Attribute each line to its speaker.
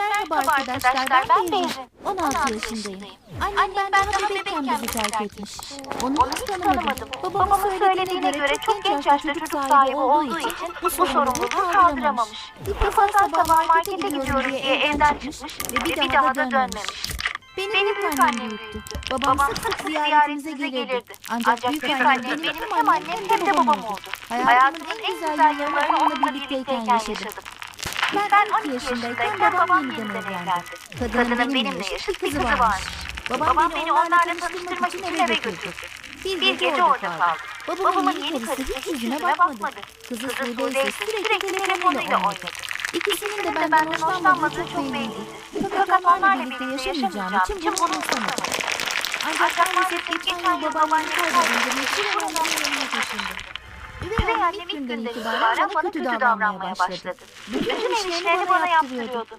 Speaker 1: Merhaba arkadaşlar, ben Beyrin. 16 yaşındayım. Annem ben daha bebekken bizi terk etmiş. Onu hiç tanımadım. Babamın söylediğine göre çok genç yaşta çocuk sahibi olduğu için bu sorumluluğu kaldıramamış. Bir defa sabah markete gidiyorum diye evden çıkmış ve bir daha da dönmemiş. Beni büyük annem büyüttü. Babam sık sık ziyaretimize gelirdi. Ancak büyük annem benim hem annem hem de babam oldu. Hayatımın en güzel yıllarını onunla birlikteyken yaşadım. Ben 12 yaşındayken babam yeniden evlendi. Kadının benimle yaşıt bir kızı varmış. Babam beni onlarla tanıştırmak için eve götürdü. Bir gece orada kaldım. Babamın yeni karısı hiç yüzüme bakmadı. Kızı Sude ise sürekli telefonuyla oynadı. İkisinin de benden hoşlanmadığı çok belliydi. Fakat onlarla birlikte yaşamayacağım için bunu unutamadım. Ancak maalesef geçen yıl babaannem kaybedince meşhur. Üvey annem ilk günden itibaren bana kötü davranmaya başladı. Bütün ev işlerini bana yaptırıyordu.